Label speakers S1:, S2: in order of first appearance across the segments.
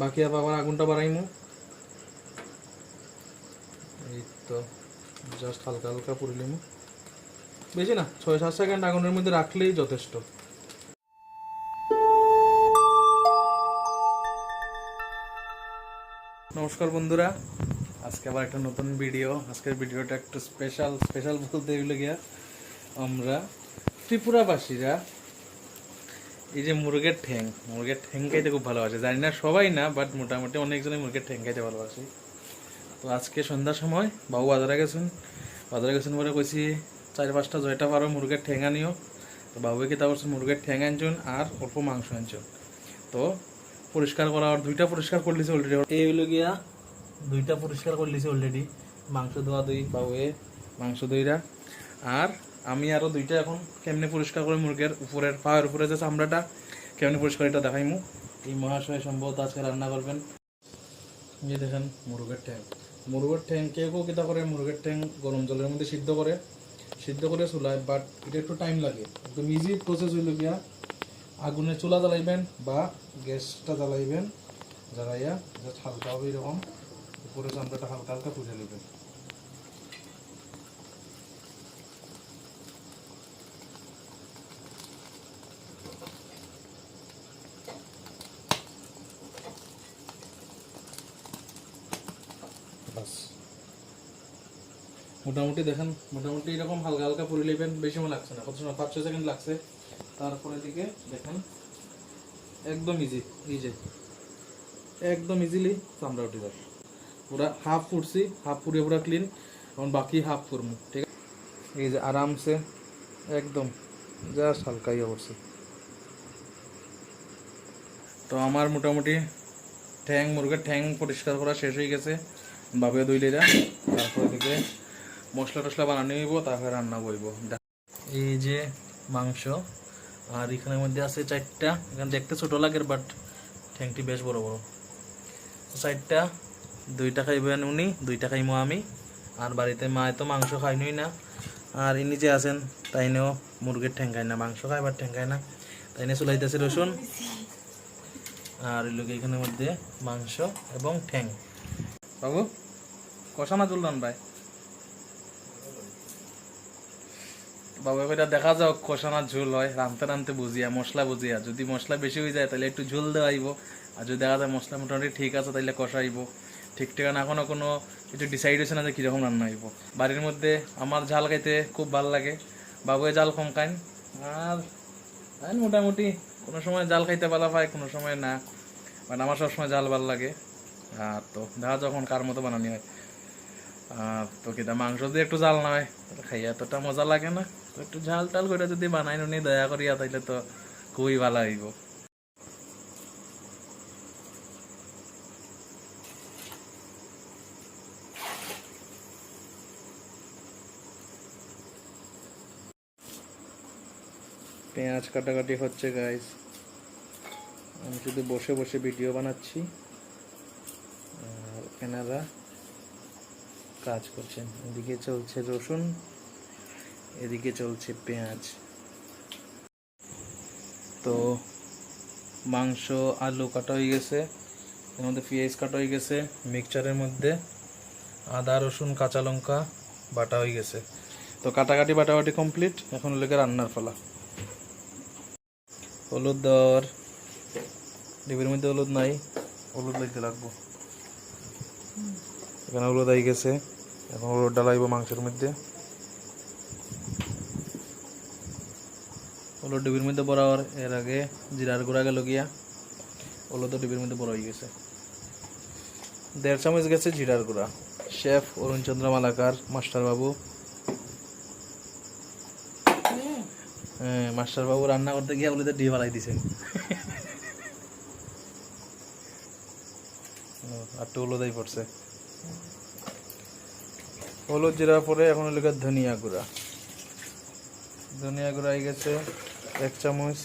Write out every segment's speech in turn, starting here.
S1: বাকি আবার আগুনটা বাড়াইমু। এই তো জাস্ট হালকা হালকা পুরিলিমু বেশি না, ছয় সাত সেকেন্ড আগুনের মধ্যে রাখলেই যথেষ্ট। নমস্কার বন্ধুরা, আজকে আবার একটা নতুন ভিডিও আজকের ভিডিওটা একটু স্পেশাল স্পেশাল বলতে এগুলো গিয়া আমরা ত্রিপুরাবাসীরা এই যে মুরগের ঠ্যাং মুরগের ঠ্যাং খাইতে খুব ভালোবাসে। জানি না সবাই না বাট মোটামুটি অনেকজনই মুরগের ঠ্যাং খাইতে ভালোবাসে। তো আজকে সন্ধ্যার সময়, বাবু বাজারে গেছেন। বাজারে গেছেন বলে কইছি, চার পাঁচটা জয়টা পারো, মুরগের ঠ্যাং আনিও। তো বাবুকে কিতা করছেন মুরগের ঠ্যাং আনছুন আর অল্প মাংস আনছুন তো পরিষ্কার করা, আর দুইটা পরিষ্কার করে লিছি অলরেডি এই হলো গিয়া, দুইটা পরিষ্কার করলিছে অলরেডি মাংস ধোয়া দুই বাবুয়ে মাংস দইরা আর আমি আরও দুইটা এখন কেমনে পরিষ্কার করে মুরগের উপরের পায়ের উপরে যে চামড়াটা, কেমনে পরিষ্কার এটা দেখাইমু। এই মহাশয় সম্ভবত আজকে রান্না করবেন। এই দেখেন মুরগের ঠ্যাং। মুরগের ঠ্যাং কেউ কেউ কিতা করে? মুরগের ঠ্যাং গরম জলের মধ্যে সিদ্ধ করে। সিদ্ধ করে চুলায় বাট এটা একটু টাইম লাগে। একদম ইজি প্রসেস হইল গিয়া আগুনে চুলা জ্বালাইবেন বা গ্যাসটা জ্বালাইবেন, জ্বালাইয়া জাস্ট হালকা হবে এরকম। উপরে চামড়াটা হালকা হালকা পুজে নেবেন বাস মোটামুটি দেখেন, মোটামুটি এরকম হালকা হালকা পুরি নেবেন বেশি সময় লাগছে না। কত সময়? পাঁচ, ছয় সেকেন্ড লাগছে। তারপরে দিকে দেখেন, একদম ইজি ইজি একদম ইজিলি চামড়া উঠে যাবে পুরা হাফ ফুটছি হাফ পুড়িয়ে পুরা ক্লিন এখন বাকি হাফ ফুরমু ঠিক আছে? এই যে আরামসে, একদম জাস্ট হালকা ইয়ে করছে তো আমার মোটামুটি ঠ্যাং, মুরগের ঠ্যাং পরিষ্কার করা শেষ হয়ে গেছে। বাবে দুই দইলেরা তারপরে দিকে মশলা টশলা বানানো হইব, তারপরে রান্না করব। এই যে মাংস, আর এখানের মধ্যে আছে চারটা। এখানে দেখতে ছোট লাগে বাট ঠ্যাংটি বেশ বড় বড়। চারটা, দুইটা খাইবেন উনি, দুইটা খাইমো আমি। আর বাড়িতে মা তো মাংস খাইনই না। আর ইনি যে আছেন তাই তাইনেও মুরগির ঠ্যাং খায় না। মাংস খায় বাট ঠ্যাং খায় না। তাইনে চুলাইতেছে রসুন। আর লোক এখানের মধ্যে মাংস এবং ঠ্যাং। বাবু, কষা না তুললাম ভাই? বাবু এটা দেখা যাও কষানোর ঝোল হয়। রানতে রানতে বুঝিয়া, মশলা বুঝিয়া। যদি মশলা বেশি হয়ে যায়, তাহলে একটু ঝোল দেওয়া আইব। আর যদি দেখা যায় মশলা মোটামুটি ঠিক আছে, তাহলে কষাইব ঠিক ঠিকানা এখনও কোনো কিছু ডিসাইড হয়েছে না যে কীরকম রান্না হইব বাড়ির মধ্যে আমার ঝাল খাইতে খুব ভালো লাগে। বাবুয়ে জাল কম খাইন। আর আমি মোটামুটি। কোনো সময় জাল খাইতে ভালো পায় কোনো সময় না। বাট আমার সবসময় জাল ভালো লাগে। আর তো, দেখা যখন কার মতো বানানি হয়। তো কিটা মাংস দিয়ে একটু জাল না হয় খাইয়া এতটা মজা লাগে না। তো একটু ঝাল টাল করে যদি বানাই নুনি, দয়া করিয়া তাইলে তো খুবই ভালো হইব। পেঁয়াজ কাটাকাটি হচ্ছে গাইস আমি শুধু বসে বসে ভিডিও বানাচ্ছি। আর এনারা কাজ করছেন। এদিকে চলছে রসুন, এদিকে চলছে পেঁয়াজ। তো মাংস, আলু কাটা হয়ে গেছে, এর মধ্যে পেঁয়াজ কাটা হয়ে গেছে, মিক্সচারের মধ্যে আদা, রসুন, কাঁচা লঙ্কা বাটা হয়ে গেছে। তো কাটাকাটি বাটাবাটি কমপ্লিট, এখন লেগে রান্নার ফলা হলুদ দর ডিবির মধ্যে হলুদ নাই, হলুদ লাগতে লাগবো এখানে হলুদ আই গেছে। এখন হলুদ ডালাইব মাংসের মধ্যে। হলুদ ডিবির মধ্যে বরাবর এর আগে জিরার গুঁড়া গেল গিয়া হলুদ ডিবির মধ্যে বড় হয়ে গেছে। দেড় চামচ গেছে জিরার গুঁড়া। শেফ অরুণ চন্দ্র মালাকার মাস্টার বাবু হ্যাঁ মাস্টার বাবু রান্না করতে গিয়ে বলে ডি বালাই দিছেন। আর তো হলুদাই পড়ছে। হলুদ জিরা পরে এখন হলো ধনিয়া গুঁড়া। ধনিয়া গুঁড়া গেছে, এক চামচ।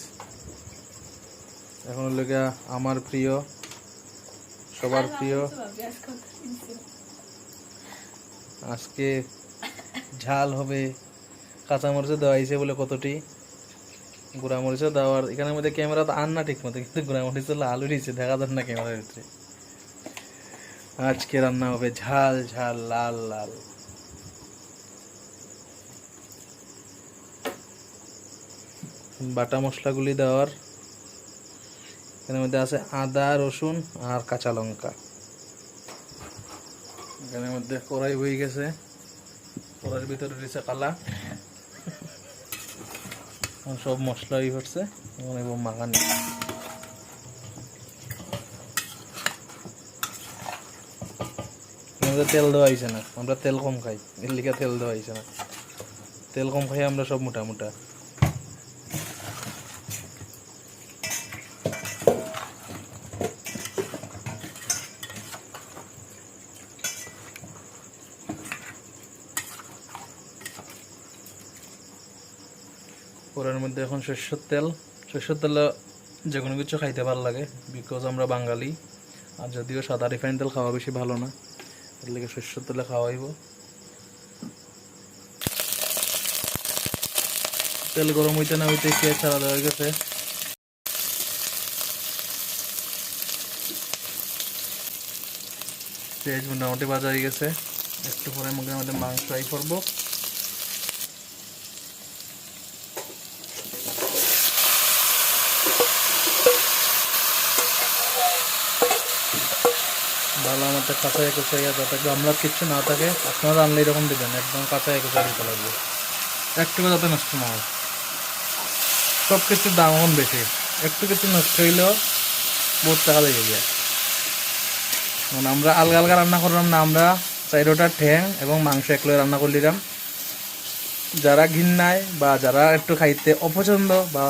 S1: এখন হলো আমার প্রিয়, সবার প্রিয়। আজকে ঝাল হবে কাঁচামরিচে দেওয়া হয়েছে বলে কতটি? গুঁড়া মরিচও দেওয়ার এখানের মধ্যে ক্যামেরা তো আন না ঠিক মতো কিন্তু গুঁড়া মরিচ লাল উঠেছে দেখা যাবে না ক্যামেরার ভিতরে। আজকে রান্না হবে ঝাল ঝাল, লাল লাল। বাটা মশলাগুলি দেওয়ার। এখানের মধ্যে আছে আদা, রসুন আর কাঁচা লঙ্কা। এখানের মধ্যে কড়াই হয়ে গেছে। কড়াইয়ের ভিতরে রয়েছে কালা। সব মশলাই হচ্ছে এবং মাখানি তেল দেওয়া হয়েছে না। আমরা তেল কম খাই। এর লিগে তেল দেওয়া হয়েছে না। তেল কম খাই আমরা সব মোটা মোটা পরের মধ্যে এখন সর্ষের তেল। সর্ষের তেল যে কোনো কিছু খাইতে ভালো লাগে বিকজ আমরা বাঙালি। আর যদিও সাদা রিফাইন তেল খাওয়া বেশি ভালো না এর লেগে সর্ষের তেলে খাওয়াইব। তেল গরম হইতে না হইতে পেঁয়াজ ছাড়া দেওয়া গেছে। পেঁয়াজ মোটামুটি হয়ে গেছে। একটু পরে মুখের মধ্যে মাংস ফ্রাই করব। ভালো আমাদের কাঁচাই কুচাইয়া যাতে গামলার কিচ্ছু না থাকে, আপনারা রানলে এরকম দেবেন, একদম কাঁচাই কুচাই দিতে লাগবে। একটু যাতে নষ্ট না হয়। সব কিছুর দাম এখন বেশি। একটু কিছু নষ্ট হইলেও বহুত টাকা লেগে যায়। মানে আমরা আলগা আলগা রান্না করলাম না, আমরা চাইরোটা ঠ্যাং এবং মাংস একলো রান্না করে দিলাম। যারা ঘিন্নায় বা যারা একটু খাইতে অপছন্দ বা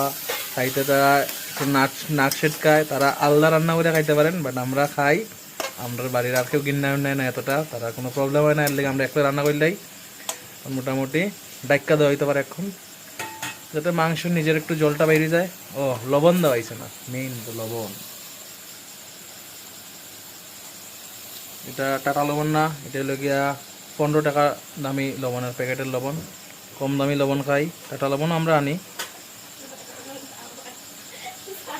S1: খাইতে তারা একটু নাক নাক সেটকায় তারা আলাদা রান্না করে খাইতে পারেন বাট আমরা খাই আমরা বাড়ির আর কেউ গিন্না নেয় না এতটা, তারা কোনো প্রবলেম হয় না, এর লেগে আমরা একলা রান্না করলেই মোটামুটি ডাক্কা দেওয়া হইতে পারে এখন। যাতে মাংস নিজের একটু জলটা বাইরে যায়। ও, লবণ দেওয়া হয়েছে না। মেইন তো লবণ। এটা টাটা লবণ না, এটা হলো গিয়া পনেরো টাকা দামি লবণের প্যাকেটের লবণ। কম দামি লবণ খাই, টাটা লবণ আমরা আনি।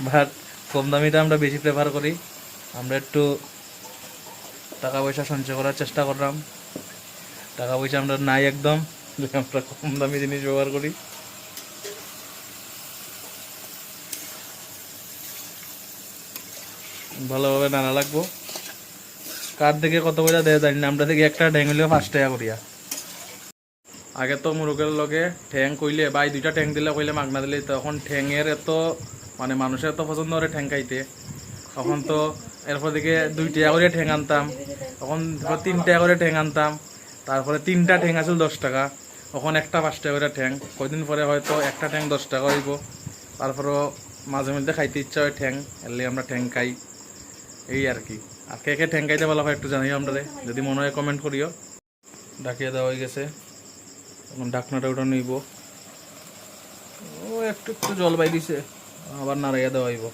S1: বাট কম দামিটা আমরা বেশি প্রেফার করি। আমরা একটু টাকা পয়সা সঞ্চয় করার চেষ্টা করলাম। টাকা পয়সা আমরা নাই একদম আমরা কম দামি জিনিস ব্যবহার করি। ভালোভাবে নানা লাগবো। কার থেকে কত করে দেয় জানি না, আমরা থেকে একটা ঠ্যাং হইলে পাঁচ টাকা করিয়া। আগে তো মুরগের লগে ঠ্যাং কইলে বাই দুইটা ঠ্যাং দিলে কইলে মাগনা দিলে, তখন ঠ্যাংয়ের এত মানে মানুষের এত পছন্দ করে ঠ্যাং খাইতে। তখন তো এরপর দিকে দুই টাকা করে ঠ্যাং আনতাম। তখন তিন টাকা করে ঠ্যাং আনতাম। তারপরে তিনটা ঠ্যাং আছিল দশ টাকা। তখন একটা পাঁচ টাকা করে ঠ্যাং কয়দিন পরে হয়তো একটা ঠ্যাং দশ টাকা হইব। তারপরেও মাঝে মধ্যে খাইতে ইচ্ছা হয় ঠ্যাং এলে আমরা ঠ্যাং খাই। এই আর কি। আর কে কে ঠ্যাং খাইতে ভালো হয় একটু জানিও আমরা যদি মনে হয় কমেন্ট করিও। ডাকিয়ে দেওয়া হয়ে গেছে। এখন ডাকনাটা ওটা নিব। ও, একটু একটু জল বাই দিছে আবার নাড়াইয়া দেওয়া হইব।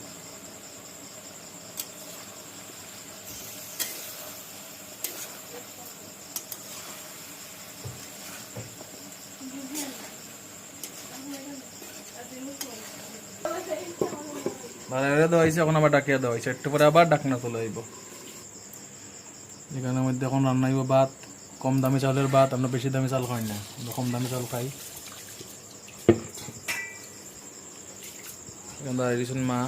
S1: নাড়াইয়া দেওয়া হয়েছে, এখন আবার ডাকিয়ে দেওয়া হয়েছে। একটু পরে আবার ডাকনা তুলে হইব এখানের মধ্যে এখন রান্না হইব ভাত, কম দামি চাউলের ভাত, আমরা বেশি দামি চাল খাই না কম দামি চাল খাই। এখানে দাঁড়িয়ে দিয়েছেন মা,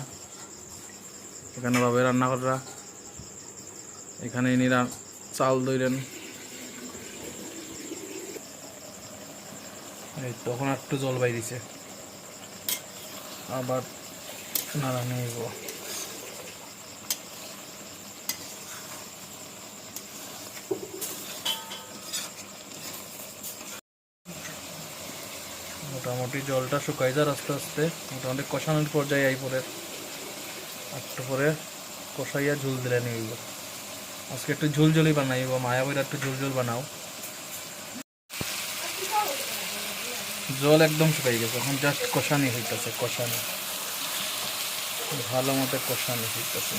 S1: এখানে বাবে রান্না করা এখানে ইনি চাল দইলেন এই তখন একটু জল বাইরিছে। আবার নাড়ানো হইব মোটামুটি জলটা শুকাই যার আস্তে আস্তে। মোটামুটি কষানোর পর্যায়ে আই পরে। একটু পরে কষাইয়া ঝুল দিলে নিব আজকে একটু ঝুল ঝুলি বানাইব মায়া বইরা একটু ঝুল ঝুল বানাও। জল একদম শুকাই গেছে। এখন জাস্ট কষানি হইতেছে, কষানি। ভালো মতো কষানি হইতেছে।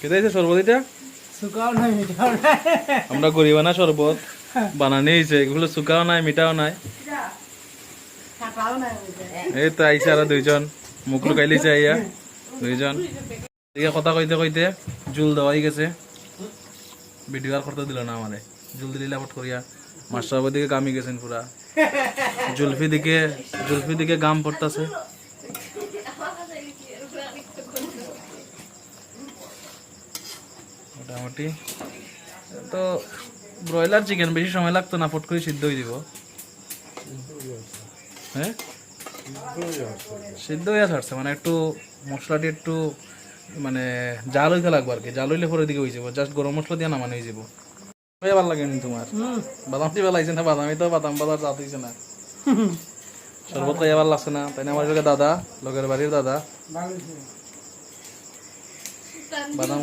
S1: কেটে আছে শরবত এটা?
S2: শুকাও নাই মিঠাও নাই।
S1: আমরা গরিবানা শরবত। বানানি হয়েছে এগুলো শুকাও নাই মিঠাও নাই। এই তো আইসে আর দুইজন। মুখ লুকাই লিছে আইয়া। দুইজন। কথা কইতে কইতে জুল দেওয়াই গেছে। ভিডিও আর করতে দিল না আমারে। জুল দিলে লাপট করিয়া মাস্টার দিকে গামি গেছেন পুরা। জুলফি দিকে জুলফি দিকে গাম পড়তাছে। মোটামুটি। তো ব্রয়লার চিকেন বেশি সময় লাগতো না, ফট করে সিদ্ধ হয়ে? দিব হ্যাঁ সিদ্ধ হয়ে ছাড়ছে মানে একটু মশলাটি একটু মানে জাল হইতে লাগবে আর কি। জাল হইলে পরে দিকে হয়ে যাব। জাস্ট গরম মশলা দিয়ে নামানো হয়ে যাব। ভালো লাগে নি তোমার? বাদাম দিয়ে লাগছে না? বাদামি তো বাদাম বাজার জাত হয়েছে না। শরবত ভালো লাগছে না। তাই না আমার লগে দাদা লগের বাড়ির দাদা। বাদাম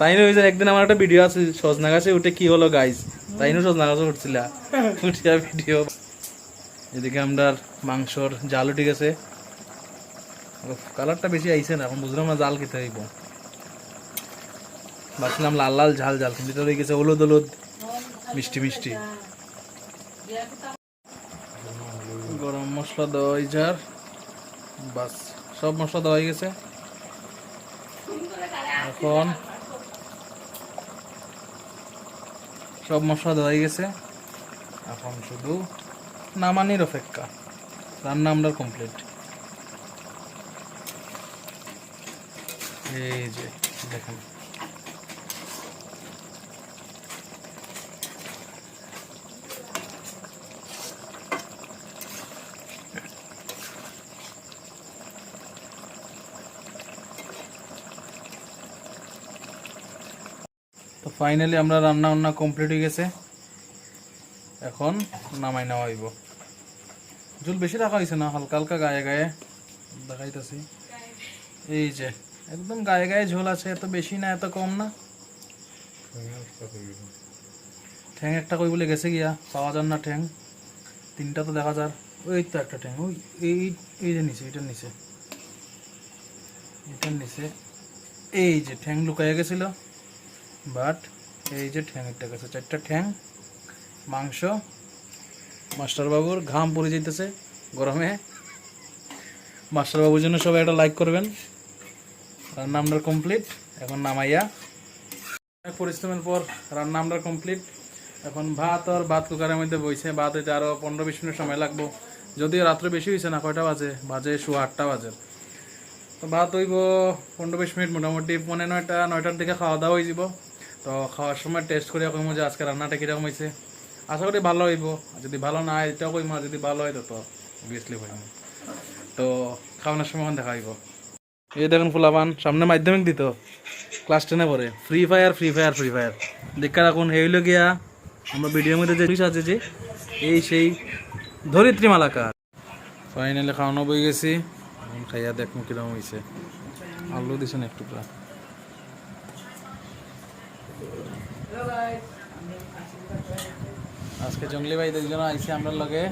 S1: তাই একদিন আমার একটা ভিডিও আছে সজনা গাছে উঠে কি হলো গাইস তাই সজনা গাছে উঠছিল? উঠিয়া ভিডিও এদিকে আমরা মাংসর জাল উঠে গেছে। কালারটা বেশি আইছে না, এখন বুঝলাম না জাল খেতে হইব ভাবছিলাম লাল লাল ঝাল ঝাল, কিন্তু এটা গেছে হলুদ হলুদ, মিষ্টি মিষ্টি। গরম মশলা দেওয়া যার, বাস, সব মশলা দেওয়া হয়ে গেছে। এখন সব মশলা দেওয়া হয়ে গেছে। এখন শুধু নামানির অপেক্ষা, রান্না আমরা কমপ্লিট এই যে, দেখেন। তো ফাইনালি আমরা রান্না বান্না কমপ্লিট হয়ে গেছে। এখন নামাই নেওয়া হইব। জল বেশি রাখা হয়েছে না, হালকা হালকা গায়ে গায়ে দেখাইতেছি। এই যে একদম গায়ে গায়ে ঝোল আছে, এত বেশি না, এত কম না। ঠ্যাং একটা কই বলে গেছে গিয়া, পাওয়া যান না ঠ্যাং। তিনটা তো দেখা যার। ওই তো একটা ঠ্যাং, ওই, এই এই যে নিচে এটার নিচে। এটার নিচে। এই যে ঠ্যাং লুকাইয়া গেছিল। বাট এই যে ঠ্যাং একটা গেছে, চারটা ঠ্যাং, মাংস, মাস্টারবাবুর ঘাম পড়ে যেতেছে গরমে। মাস্টারবাবুর জন্য সবাই একটা লাইক করবেন। রান্না কমপ্লিট এখন নামাইয়া। পরিশ্রমের পর রান্না আমরা কমপ্লিট এখন ভাত আর ভাত কুকারের মধ্যে বইছে, ভাত হইতে আরও পনেরো বিশ মিনিট সময় লাগবো। যদিও রাত্রে বেশি হয়েছে না, কয়টা বাজে? বাজে শো আটটা বাজে। তো ভাত হইব পনেরো বিশ মিনিট, মোটামুটি পনেরো নয়টা, নয়টার দিকে খাওয়া দাওয়া হয়ে যাব। তো খাওয়ার সময় টেস্ট করে কইম যে আজকে রান্নাটা কীরকম হয়েছে আশা করি ভালো হইব। যদি ভালো না হয়, এটাও কইম যদি ভালো হয়, তো অবভিয়াসলি কইম। তো খাওয়ানোর সময় দেখা হইব। এই দেখুন ফুলাবান, সামনে মাধ্যমিক দিত। ক্লাস টেনে পড়ে। Free fire free fire free fire দেখা রাখুন হইল গিয়া আমরা ভিডিওর মধ্যে যে আছে যে, এই সেই ধরিত্রী মালাকার। ফাইনালি খাওয়ানো বই গেছি। খাইয়া দেখুন কীরকম হয়েছে আলু দিছেন একটু প্রায় আজকে জঙ্গলি ভাই দুইজন আইসি আমরা লগে।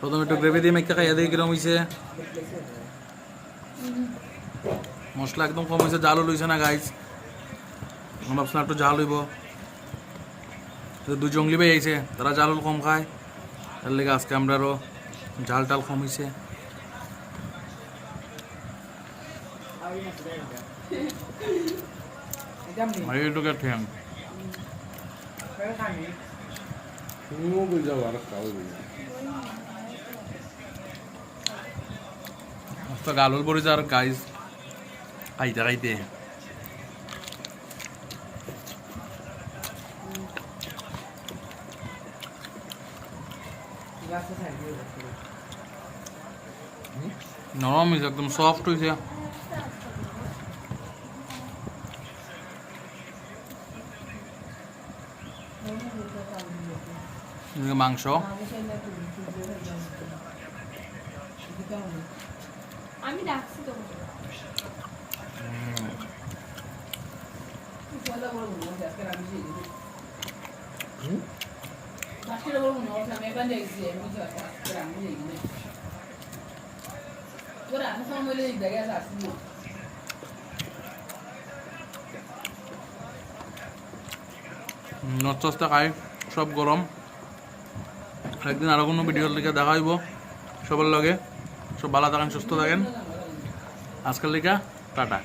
S1: প্রথমে একটু গ্রেভি দিয়ে মেখে খাইয়া দেখি কীরকম হয়েছে মশলা একদম কম হয়েছে জালও লইছে না গাইস আমরা ভাবছিলাম একটু জাল হইব। দুই জঙ্গলি ভাই আইছে, তারা জাল কম খায়। তার লেগে আজকে আমরা আরও জাল টাল কম হয়েছে এইটুকু ঠ্যাং
S2: খানি
S1: মস্ত গালুল পড়েছে আর গাইস খাইতে খাইতে
S2: গাছে থাকি
S1: নরম হয়েছে একদম সফট হয়েছে। মাংস।
S3: আমি ডাকছি তো
S2: তোরা আমি ফোন বলে দেখে আসছি
S1: নচস্তা খাই সব গরম। একদিন আরও কোনো ভিডিওর লিখে দেখা হইব সবার লগে। সব ভালো থাকেন সুস্থ থাকেন। আজকাল লিখা টাটা।